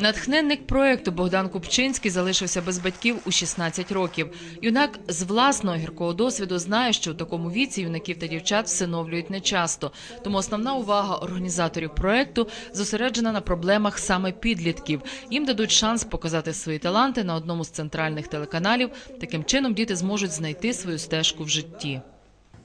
Натхненник проекту Богдан Купчинський залишився без батьків у 16 років. Юнак з власного гіркого досвіду знає, що у такому віці юнаків та дівчат всиновлюють нечасто. Тому основна увага організаторів проекту зосереджена на проблемах саме підлітків. Їм дадуть шанс показати свої таланти на одному з центральних телеканалів. Таким чином діти зможуть знайти свою стежку в житті.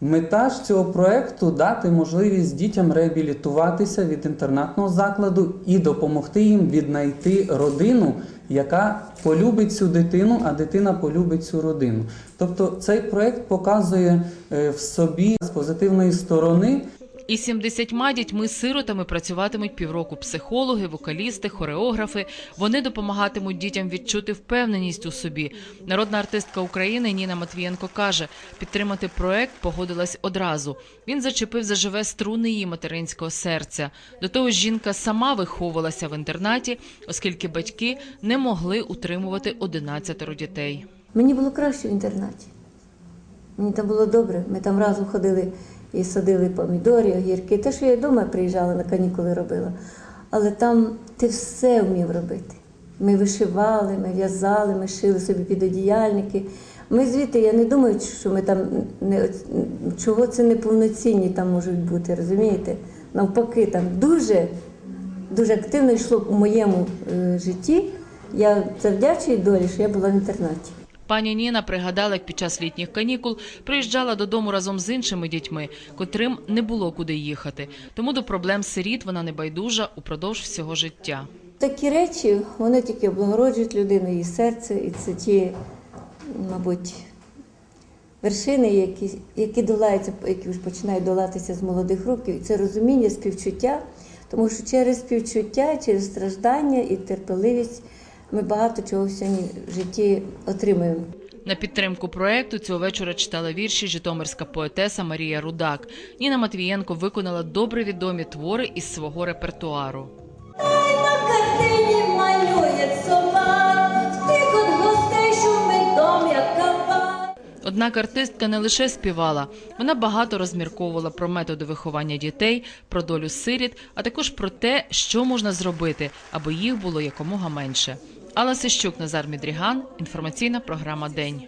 Мета ж цього проекту дати можливість дітям реабілітуватися від інтернатного закладу і допомогти їм віднайти родину, яка полюбить цю дитину, а дитина полюбить цю родину. Тобто цей проект показує е, в собі з позитивної сторони Із 70 дітьми-сиротами працюватимуть півроку психологи, вокалісти, хореографи. Вони допомагатимуть дітям відчути впевненість у собі. Народна артистка України Ніна Матвієнко каже, підтримати проект погодилась одразу. Він зачепив заживе струни її материнського серця. До того ж, жінка сама виховувалася в інтернаті, оскільки батьки не могли утримувати 11 дітей. Мені було краще в інтернаті. Мені там було добре. Ми там разом ходили і садили помідори, огірки. Те, що я вдома приїжджала на канікули робила. Але там ти все вмів робити. Ми вишивали, ми в'язали, ми шили собі підодіяльники. Ми звідти, я не думаю, що ми там не чого це неповноцінні там можуть бути, розумієте? Навпаки, там дуже, дуже активно йшло у моєму е, житті. Я завдячую долі, що я була в інтернаті. Пані Ніна пригадала, як під час літніх канікул приїжджала додому разом з іншими дітьми, котрим не було куди їхати. Тому до проблем сиріт вона не байдужа упродовж всього життя. Такі речі вони тільки облагороджують людину, її серце, і це ті, мабуть, вершини, які, які долаються, які вже починають долатися з молодих років. І це розуміння, співчуття, тому що через співчуття, через страждання і терпеливість ми багато чого сьогодні в житті отримуємо. На підтримку проекту цього вечора читала вірші житомирська поетеса Марія Рудак. Ніна Матвієнко виконала добре відомі твори із свого репертуару. На картині малює. Однак артистка не лише співала, вона багато розмірковувала про методи виховання дітей, про долю сиріт, а також про те, що можна зробити, аби їх було якомога менше. Алла Сищук, Назар Мідріган. Інформаційна програма День.